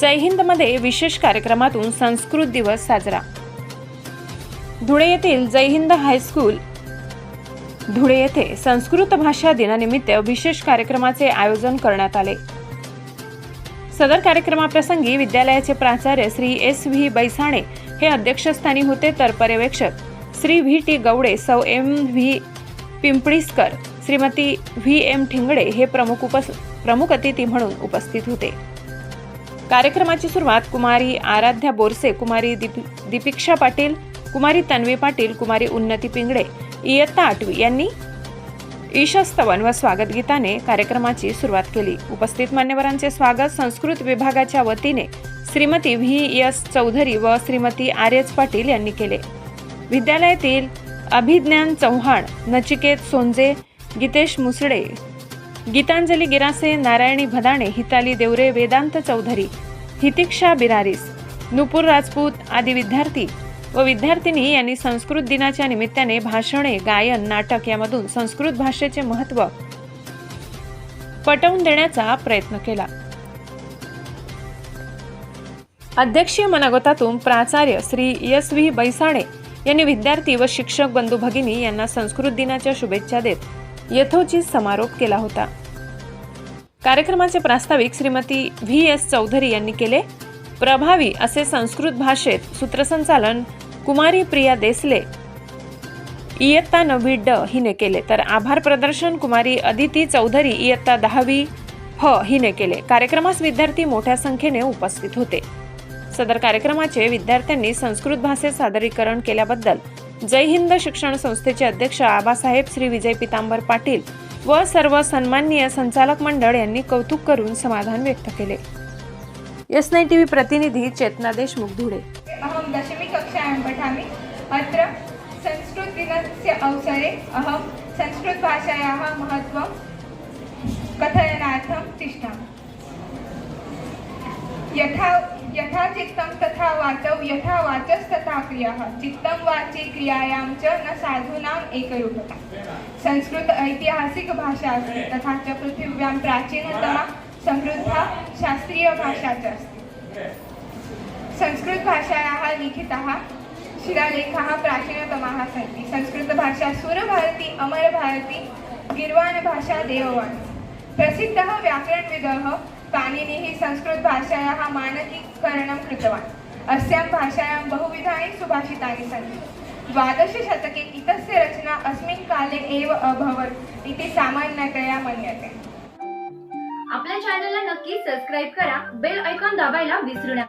जय हिंदमध्ये विशेष कार्यक्रमातून संस्कृत दिवस साजरा. धुळे येथील जय हिंद हायस्कूल धुळे येथे संस्कृत भाषा दिनानिमित्त विशेष कार्यक्रमाचे आयोजन करण्यात आले. सदर कार्यक्रमाप्रसंगी विद्यालयाचे प्राचार्य श्री एस व्ही बैसाणे हे अध्यक्षस्थानी होते तर पर्यवेक्षक श्री व्ही टी गवडे सौ M V Pimpliskar Shrimati V M Thingde हे प्रमुख उपस प्रमुख अतिथी म्हणून उपस्थित होते. कार्यक्रमाची सुरुवात कुमारी आराध्या बोरसे कुमारी दीप दीपिक्षा पाटील कुमारी तन्वी पाटील कुमारी उन्नती पिंगडे इयत्ता आठवी यांनी ईशस्तवन व स्वागत गीताने कार्यक्रमाची सुरुवात केली. उपस्थित मान्यवरांचे स्वागत संस्कृत विभागाच्या वतीने श्रीमती व्ही एस चौधरी व श्रीमती आर एच पाटील यांनी केले. विद्यालयातील अभिज्ञान चव्हाण नचिकेत सोंजे गीतेश मुसडे गीतांजली गिरासे नारायणी भदाणे हिताली देवरे वेदांत चौधरी हितिक्षा बिरारीस. नुपूर राजपूत आदी विद्यार्थी व विद्यार्थिनी यांनी संस्कृत दिनाच्या निमित्ताने भाषणे गायन नाटक यामधून संस्कृत भाषेचे महत्त्व पटवून देण्याचा प्रयत्न केला. अध्यक्षीय मनोगतातून प्राचार्य श्री एस व्ही बैसाणे यांनी विद्यार्थी व शिक्षक बंधू भगिनी यांना संस्कृत दिनाच्या शुभेच्छा देत यथोचित समारोप केला होता. कार्यक्रमाचे प्रास्ताविक श्रीमती व्ही एस चौधरी यांनी केले. प्रभावी असे संस्कृत भाषेत सूत्रसंचालन कुमारी प्रिया देसले. इयत्ता नववी ड हिने केले. तर आभार प्रदर्शन कुमारी अदिती चौधरी इयत्ता दहावी ह हिने केले. कार्यक्रमास विद्यार्थी मोठ्या संख्येने उपस्थित होते. सदर कार्यक्रमाचे विद्यार्थ्यांनी संस्कृत भाषेत सादरीकरण केल्याबद्दल जय हिंद शिक्षण संस्थेचे अध्यक्ष आबासाहेब श्री विजय पितांबर पाटील व सर्व सन्माननीय संचालक मंडळ यांनी कौतुक करून समाधान व्यक्त केले. एस नाईन टीव्ही प्रतिनिधी चेतना देशमुख धुळे. अहं दशमीकक्षायां पठामि अत्र संस्कृतदिनस्य अवसरे अहं संस्कृतभाषायाः महत्त्वं कथनार्थं तिष्ठामि। यथा यथा चित्तं तथा वाचौ यथा वाचस्तथा क्रियाः। चित्तं वाचि क्रियायां च न साधूनाम् एकरूपता। संस्कृत ऐतिहासिकभाषा अस्ति तथा च पृथिव्यां प्राचीनतमा समृद्धा शास्त्रीयभाषा च अस्ति। संस्कृतभाषायाः लिखिताः शिलालेखाः प्राचीनतमाः सन्ति। संस्कृतभाषा सुरभारती अमरभारती गीर्वाणभाषा देववाणी। प्रसिद्धः व्याकरणविदः पाणिनिः संस्कृतभाषायाः मानकीकरणं कृतवान्. अस्यां भाषायां बहुविधानि सुभाषितानि सन्ति. द्वादशशतके इतस्य रचना अस्मिन् काले एव अभवत् इति सामान्यतया मन्यते. आपल्या चॅनलला नक्की सबस्क्राईब करा बेल ऐकॉन दाबायला विसरू नका.